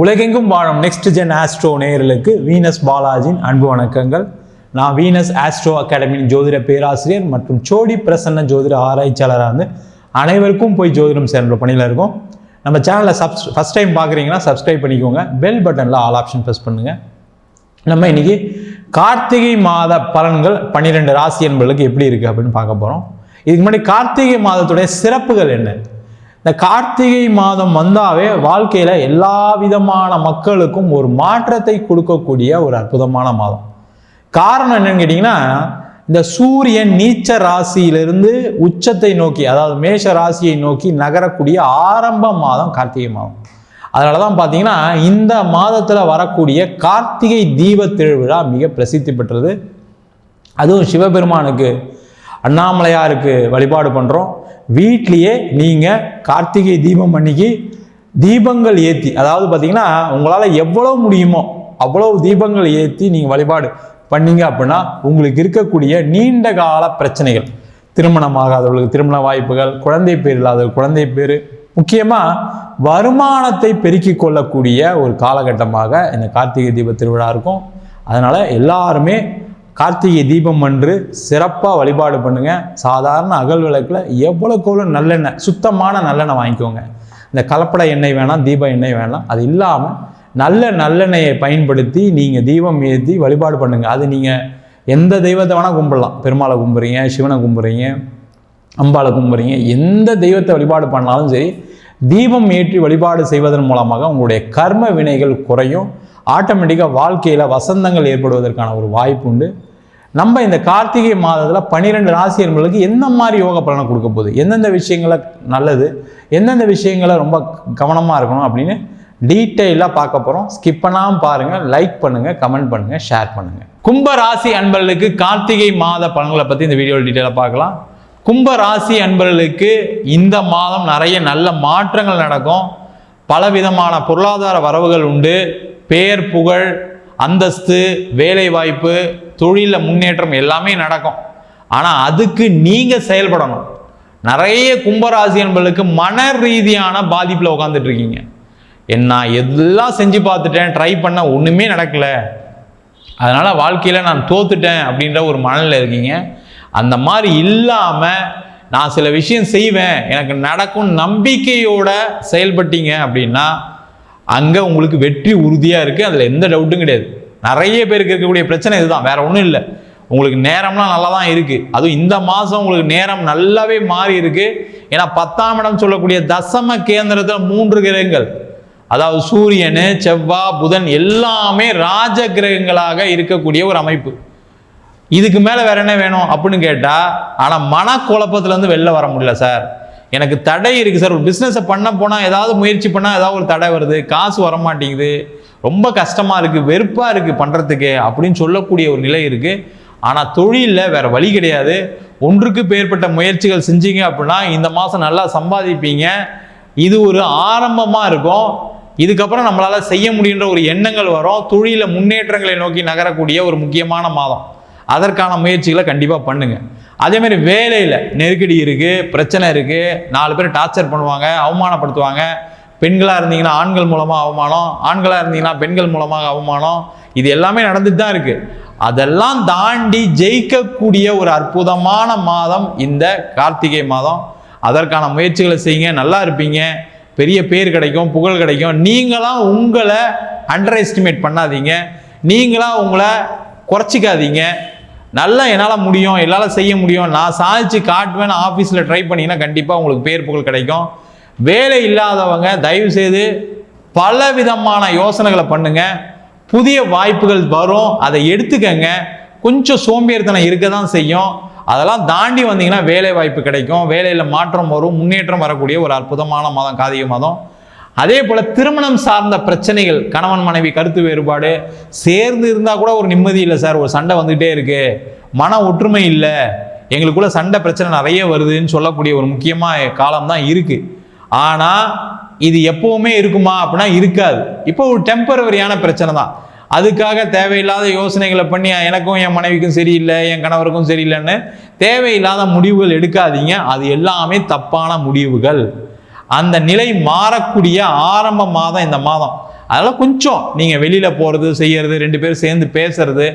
உலகெங்கும் வாழும் next gen astro நேயர்களுக்கு வீனஸ் பாலாஜியின் அன்பு வணக்கங்கள். நான் வீனஸ் ஆஸ்ட்ரோ அகாடமியின் ஜோதிட பேராசிரியர் மற்றும் சோடி பிரசன்ன ஜோதிட ஆராய்ச்சியாளராக வந்து அனைவருக்கும் போய் ஜோதிடம் சேர்ந்த பணியில் இருக்கும். நம்ம சேனலை சப்ஸ் ஃபஸ்ட் டைம் பார்க்குறீங்கன்னா சப்ஸ்கிரைப் பண்ணிக்கோங்க. பெல் பட்டனில் ஆல் ஆப்ஷன் ப்ரெஸ் பண்ணுங்கள் நம்ம இன்னைக்கு கார்த்திகை மாத பலன்கள் பன்னிரெண்டு ராசி என்பர்களுக்கு எப்படி இருக்குது அப்படின்னு பார்க்க போகிறோம் இதுக்கு முன்னாடி கார்த்திகை மாதத்துடைய சிறப்புகள் என்ன? இந்த கார்த்திகை மாதம் வந்தாவே வாழ்க்கையில் எல்லா விதமான மக்களுக்கும் ஒரு மாற்றத்தை கொடுக்கக்கூடிய ஒரு அற்புதமான மாதம். காரணம் என்னன்னு கேட்டிங்கன்னா இந்த சூரியன் நீச்ச ராசியிலிருந்து உச்சத்தை நோக்கி அதாவது மேஷ ராசியை நோக்கி நகரக்கூடிய ஆரம்ப மாதம் கார்த்திகை மாதம். அதனால தான் பார்த்தீங்கன்னா இந்த மாதத்தில் வரக்கூடிய கார்த்திகை தீப திருவிழா மிக பிரசித்தி பெற்றது. அதுவும் சிவபெருமானுக்கு அண்ணாமலையாருக்கு வழிபாடு பண்ணுறோம் வீட்லேயே நீங்கள் கார்த்திகை தீபம் அன்னைக்கு தீபங்கள் ஏற்றி அதாவது பார்த்தீங்கன்னா உங்களால் எவ்வளோ முடியுமோ அவ்வளோ தீபங்கள் ஏற்றி நீங்கள் வழிபாடு பண்ணீங்க அப்படின்னா உங்களுக்கு இருக்கக்கூடிய நீண்ட கால பிரச்சனைகள். திருமணமாகாதவர்களுக்கு திருமண வாய்ப்புகள் குழந்தை பேர் இல்லாத குழந்தை பேர் முக்கியமாக வருமானத்தை பெருக்கிக் கொள்ளக்கூடிய ஒரு காலகட்டமாக இந்த கார்த்திகை தீப திருவிழா இருக்கும். அதனால் எல்லாருமே கார்த்திகை தீபம் அன்று சிறப்பாக வழிபாடு பண்ணுங்கள் சாதாரண அகல் விளக்கில் எவ்வளோக்கு எவ்வளோ நல்லெண்ணெய் சுத்தமான நல்லெண்ணெய் வாங்கிக்கோங்க. இந்த கலப்பட எண்ணெய் வேணாம் தீப எண்ணெய் வேணாம். அது இல்லாமல் நல்ல நல்லெண்ணெயை பயன்படுத்தி நீங்கள் தீபம் ஏற்றி வழிபாடு பண்ணுங்கள் அது நீங்கள் எந்த தெய்வத்தை வேணால் கும்பிடலாம். பெருமாளை கும்புறீங்க சிவனை கும்புறீங்க அம்பாளை கும்புறீங்க எந்த தெய்வத்தை வழிபாடு பண்ணாலும் சரி தீபம் ஏற்றி வழிபாடு செய்வதன் மூலமாக உங்களுடைய கர்ம வினைகள் குறையும். ஆட்டோமேட்டிக்காக வாழ்க்கையில் வசந்தங்கள் ஏற்படுவதற்கான ஒரு வாய்ப்பு உண்டு. நம்ம இந்த கார்த்திகை மாதத்தில் பன்னிரெண்டு ராசி என்பவர்களுக்கு எந்த மாதிரி யோக பலனை கொடுக்க போகுது? எந்தெந்த விஷயங்களை நல்லது? எந்தெந்த விஷயங்களை ரொம்ப கவனமாக இருக்கணும் அப்படின்னு டீட்டெயிலாக பார்க்க போகிறோம் ஸ்கிப் பண்ணாமல் பாருங்கள் லைக் பண்ணுங்கள் கமெண்ட் பண்ணுங்கள் ஷேர் பண்ணுங்கள் கும்ப ராசி அன்பர்களுக்கு கார்த்திகை மாத பலன்களை பற்றி இந்த வீடியோவில் டீட்டெயிலாக பார்க்கலாம். கும்ப ராசி அன்பர்களுக்கு இந்த மாதம் நிறைய நல்ல மாற்றங்கள் நடக்கும். பலவிதமான பொருளாதார வரவுகள் உண்டு. பேர் புகழ் அந்தஸ்து வேலைவாய்ப்பு தொழிலில் முன்னேற்றம் எல்லாமே நடக்கும். ஆனால் அதுக்கு நீங்கள் செயல்படணும். நிறைய கும்பராசி என்பர்களுக்கு மன ரீதியான பாதிப்பில் உட்காந்துட்டு இருக்கீங்க. என்ன எல்லாம் செஞ்சு பார்த்துட்டேன் ட்ரை பண்ண ஒன்றுமே நடக்கலை. அதனால் வாழ்க்கையில் நான் தோத்துட்டேன் அப்படின்ற ஒரு மனநிலை இருக்கீங்க. அந்த மாதிரி இல்லாமல் நான் சில விஷயம் செய்வேன். எனக்கு நடக்கும் நம்பிக்கையோட செயல்பட்டீங்க அப்படின்னா அங்கே உங்களுக்கு வெற்றி உறுதியாக இருக்குது அதில் எந்த டவுட்டும் கிடையாது. நிறைய பேருக்கு இருக்கக்கூடிய பிரச்சனை இதுதான். வேற ஒன்றும் இல்லை. உங்களுக்கு நேரம்லாம் நல்லா தான் இருக்குது அதுவும் இந்த மாதம் உங்களுக்கு நேரம் நல்லாவே மாறி இருக்குது ஏன்னா பத்தாம் இடம் சொல்லக்கூடிய தசம கேந்திரத்தில் மூன்று கிரகங்கள். அதாவது சூரியன் செவ்வாய் புதன் எல்லாமே ராஜ கிரகங்களாக இருக்கக்கூடிய ஒரு அமைப்பு. இதுக்கு மேலே வேற என்ன வேணும் அப்படின்னு கேட்டால் ஆனால் மனக்குழப்பத்துலேருந்து வெளில வர முடியல சார். எனக்கு தடை இருக்குது சார். ஒரு பிஸ்னஸை பண்ண போனால் ஏதாவது முயற்சி பண்ணால் ஏதாவது ஒரு தடை வருது காசு வர மாட்டேங்குது ரொம்ப கஷ்டமாக இருக்குது வெறுப்பாக இருக்குது பண்ணுறதுக்கு அப்படின்னு சொல்லக்கூடிய ஒரு நிலை இருக்குது ஆனால் தொழிலில் வேறு வழி கிடையாது. ஒன்றுக்கு பேர்பட்ட முயற்சிகள் செஞ்சீங்க அப்படின்னா இந்த மாதம் நல்லா சம்பாதிப்பீங்க. இது ஒரு ஆரம்பமாக இருக்கும். இதுக்கப்புறம் நம்மளால் செய்ய முடியுன்ற ஒரு எண்ணங்கள் வரும். தொழிலில் முன்னேற்றங்களை நோக்கி நகரக்கூடிய ஒரு முக்கியமான மாதம். அதற்கான முயற்சிகளை கண்டிப்பாக பண்ணுங்க. அதேமாரி வேலையில் நெருக்கடி இருக்குது பிரச்சனை இருக்குது நாலு பேர் டார்ச்சர் பண்ணுவாங்க அவமானப்படுத்துவாங்க. பெண்களாக இருந்தீங்கன்னா ஆண்கள் மூலமாக அவமானம் ஆண்களாக இருந்தீங்கன்னா பெண்கள் மூலமாக அவமானம். இது எல்லாமே நடந்துட்டு தான் இருக்குது அதெல்லாம் தாண்டி ஜெயிக்கக்கூடிய ஒரு அற்புதமான மாதம் இந்த கார்த்திகை மாதம். அதற்கான முயற்சிகளை செய்யுங்க நல்லா இருப்பீங்க. பெரிய பேர் கிடைக்கும் புகழ் கிடைக்கும். நீங்களாம் உங்களை அண்டர் எஸ்டிமேட் பண்ணாதீங்க. நீங்களாக உங்களை குறைச்சிக்காதீங்க. நல்லா என்னால் முடியும் என்னால் செய்ய முடியும். நான் சாதிச்சு காட்டுவேன் ஆஃபீஸில் ட்ரை பண்ணீங்கன்னா கண்டிப்பாக உங்களுக்கு பேர் புகழ் கிடைக்கும். வேலை இல்லாதவங்க தயவு செய்து பல விதமான யோசனைகளை பண்ணுங்கள் புதிய வாய்ப்புகள் வரும் அதை எடுத்துக்கங்க. கொஞ்சம் சோம்பேறித்தனம் இருக்க தான் செய்யும். அதெல்லாம் தாண்டி வந்தீங்கன்னா வேலை வாய்ப்பு கிடைக்கும். வேலையில் மாற்றம் வரும் முன்னேற்றம் வரக்கூடிய ஒரு அற்புதமான மாதம் காதிக மாதம். அதே போல் திருமணம் சார்ந்த பிரச்சனைகள் கணவன் மனைவி கருத்து வேறுபாடு சேர்ந்து இருந்தால் கூட ஒரு நிம்மதி இல்லை சார் ஒரு சண்டை வந்துகிட்டே இருக்கு. மன ஒற்றுமை இல்லை. எங்களுக்குள்ள சண்டை பிரச்சனை நிறைய வருதுன்னு சொல்லக்கூடிய ஒரு முக்கியமாக காலம் தான் இருக்கு. ஆனால் இது எப்பவுமே இருக்குமா அப்படின்னா இருக்காது. இப்போ ஒரு டெம்பரவரியான பிரச்சனை தான். அதுக்காக தேவையில்லாத யோசனைகளை பண்ணி எனக்கும் என் மனைவிக்கும் சரியில்லை என் கணவருக்கும் சரியில்லைன்னு தேவையில்லாத முடிவுகள் எடுக்காதீங்க. அது எல்லாமே தப்பான முடிவுகள். அந்த நிலை மாறக்கூடிய ஆரம்ப மாதம் இந்த மாதம். அதெல்லாம் கொஞ்சம் நீங்கள் வெளியில் போகிறது செய்கிறது ரெண்டு பேரும் சேர்ந்து பேசுறது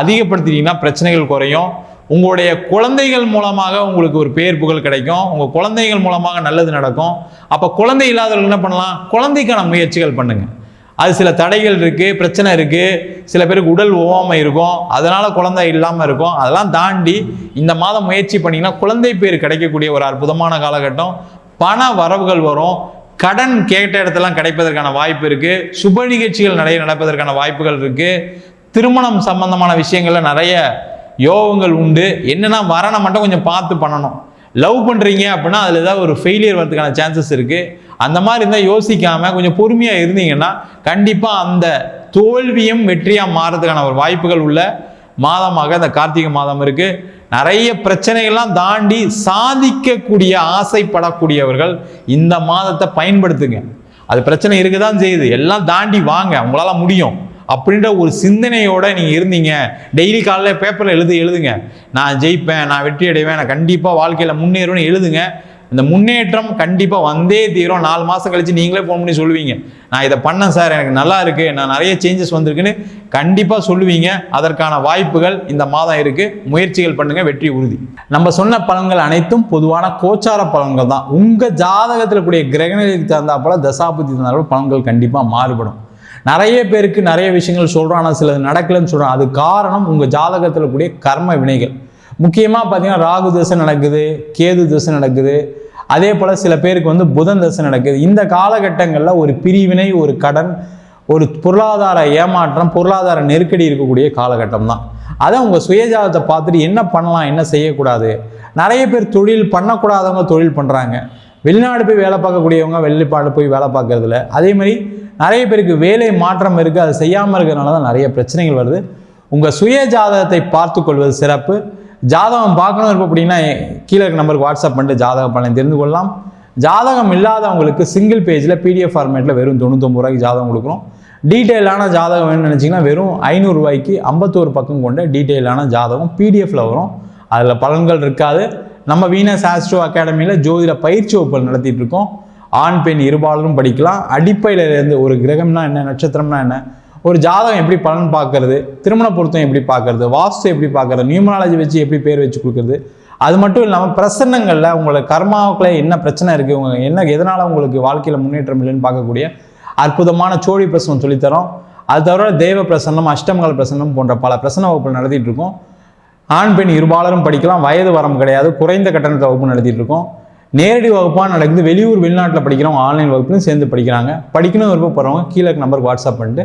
அதிகப்படுத்திட்டீங்கன்னா பிரச்சனைகள் குறையும். உங்களுடைய குழந்தைகள் மூலமாக உங்களுக்கு ஒரு பேர் புகழ் கிடைக்கும். உங்கள் குழந்தைகள் மூலமாக நல்லது நடக்கும். அப்போ குழந்தை இல்லாதவர்கள் என்ன பண்ணலாம்? குழந்தைக்கான முயற்சிகள் பண்ணுங்கள் அது சில தடைகள் இருக்குது பிரச்சனை இருக்குது சில பேருக்கு உடல் ஓவாமை இருக்கும். அதனால் குழந்தை இல்லாமல் இருக்கும். அதெல்லாம் தாண்டி இந்த மாதம் முயற்சி பண்ணிங்கன்னா குழந்தை பேர் கிடைக்கக்கூடிய ஒரு அற்புதமான காலகட்டம். பண வரவுகள் வரும். கடன் கேட்ட இடத்தெல்லாம் கிடைப்பதற்கான வாய்ப்பு இருக்குது சுப நிகழ்ச்சிகள் நிறைய நடப்பதற்கான வாய்ப்புகள் இருக்குது திருமணம் சம்பந்தமான விஷயங்கள்ல நிறைய யோகங்கள் உண்டு. என்னன்னா வரனை மட்டும் கொஞ்சம் பார்த்து பண்ணணும். லவ் பண்ணுறீங்க அப்படின்னா அதில் ஏதாவது ஒரு ஃபெயிலியர் வரதுக்கான சான்சஸ் இருக்குது அந்த மாதிரி இருந்தால் யோசிக்காமல் கொஞ்சம் பொறுமையாக இருந்தீங்கன்னா கண்டிப்பாக அந்த தோல்வியும் வெற்றியாக மாறதுக்கான ஒரு வாய்ப்புகள் உள்ள மாதமாக இந்த கார்த்திகை மாதம் இருக்குது நிறைய பிரச்சனைகள்லாம் தாண்டி சாதிக்கக்கூடிய ஆசைப்படக்கூடியவர்கள் இந்த மாதத்தை பயன்படுத்துங்க. அது பிரச்சனை இருக்க தான் செய்யுது. எல்லாம் தாண்டி வாங்க உங்களால் முடியும். அப்படின்ற ஒரு சிந்தனையோடு நீங்கள் இருந்தீங்க. டெய்லி காலைல பேப்பரில் எழுது எழுதுங்க. நான் ஜெயிப்பேன் நான் வெற்றி அடைவேன் நான் கண்டிப்பாக வாழ்க்கையில் முன்னேறுவேன்னு எழுதுங்க. இந்த முன்னேற்றம் கண்டிப்பாக வந்தே தீரும். நாலு மாதம் கழித்து நீங்களே ஃபோன் பண்ணி சொல்லுவீங்க. நான் இதை பண்ணேன் சார் எனக்கு நல்லா இருக்குது நான் நிறைய சேஞ்சஸ் வந்திருக்குன்னு கண்டிப்பாக சொல்லுவீங்க. அதற்கான வாய்ப்புகள் இந்த மாதம் இருக்குது முயற்சிகள் பண்ணுங்கள் வெற்றி உறுதி. நம்ம சொன்ன பலன்கள் அனைத்தும் பொதுவான கோச்சார பலன்கள் தான். உங்கள் ஜாதகத்தில் கூடிய கிரகநிலைக்கு தகுந்தாப்போல தசாபுத்தி தகுந்தாப்போல பலன்கள் கண்டிப்பாக மாறுபடும். நிறைய பேருக்கு நிறைய விஷயங்கள் சொல்கிறோம் ஆனால் சிலது நடக்கலைன்னு சொல்கிறோம் அது காரணம் உங்கள் ஜாதகத்தில் கூடிய கர்ம வினைகள். முக்கியமாக பார்த்தீங்கன்னா ராகு தசை நடக்குது கேது தசை நடக்குது. அதே போல் சில பேருக்கு வந்து புதன் தசை நடக்குது. இந்த காலகட்டங்களில் ஒரு பிரிவினை ஒரு கடன் ஒரு பொருளாதார ஏமாற்றம் பொருளாதார நெருக்கடி இருக்கக்கூடிய காலகட்டம் தான் அதை உங்கள் சுயஜாதத்தை பார்த்துட்டு என்ன பண்ணலாம் என்ன செய்யக்கூடாது? நிறைய பேர் தொழில் பண்ணக்கூடாதவங்க தொழில் பண்ணுறாங்க வெளிநாடு போய் வேலை பார்க்கக்கூடியவங்க வெளிப்பாடு போய் வேலை பார்க்கறதில்ல. அதே மாதிரி நிறைய பேருக்கு வேலை மாற்றம் இருக்குது அது செய்யாமல் இருக்கிறதுனால தான் நிறைய பிரச்சனைகள் வருது. உங்கள் சுய ஜாதகத்தை பார்த்து கொள்வது சிறப்பு. ஜாதகம் பார்க்கணும் இருப்போம் அப்படின்னா கீழே இருக்க நம்பருக்கு வாட்ஸ்அப் பண்ணிட்டு ஜாதக பலனை தெரிந்து கொள்ளலாம். ஜாதகம் இல்லாதவங்களுக்கு சிங்கிள் பேஜில் பிடிஎஃப் ஃபார்மேட்டில் வெறும் தொண்ணூத்தொம்பது ரூபாய்க்கு ஜாதகம் கொடுக்குறோம். டீட்டெயிலான ஜாதகம் வேணும்னு நினச்சிங்கன்னா வெறும் ஐநூறுரூவாய்க்கு ஐம்பத்தோரு பக்கம் கொண்ட டீட்டெயிலான ஜாதகம் பிடிஎஃப்பில் வரும். அதில் பலன்கள் இருக்காது. நம்ம வீனஸ் ஆஸ்ட்ரோ அகாடமியில் ஜோதிட பயிற்சி வகுப்புகள் நடத்திட்டு இருக்கோம். ஆண் பெண் இருபாலரும் படிக்கலாம். அடிப்படையில் இருந்து ஒரு கிரகம்னா என்ன நட்சத்திரம்னா என்ன ஒரு ஜாதகம் எப்படி பலன் பார்க்கறது திருமண பொருத்தம் எப்படி பார்க்கறது வாஸ்து எப்படி பார்க்கறது நியூமனாலஜி வச்சு எப்படி பேர் வச்சு கொடுக்குறது அது மட்டும் இல்லாமல் பிரசன்னங்களில் உங்களை கர்மாவுக்குள்ள என்ன பிரச்சனை இருக்குது உங்க என்ன எதனால் உங்களுக்கு வாழ்க்கையில் முன்னேற்றம் இல்லைன்னு பார்க்கக்கூடிய அற்புதமான சோழி பிரசனம் சொல்லித்தரோம். அது தவிர தேவ பிரசன்னம் அஷ்டமங்கல பிரசன்னம் போன்ற பல பிரசன்ன வகுப்புகள் நடத்திட்டு இருக்கோம். ஆண் பெண் இருபாலரும் படிக்கலாம் வயது வரம் கிடையாது குறைந்த கட்டணத்தை வகுப்பு நடத்திட்டு இருக்கோம். நேரடி வகுப்பாக நடக்குது வெளியூர் வெளிநாட்டில் படிக்கிறவங்க ஆன்லைன் வகுப்புலையும் சேர்ந்து படிக்கிறாங்க. படிக்கணும் விருப்பப்படுறவங்க கீழே நம்பருக்கு வாட்ஸ்அப் பண்ணிட்டு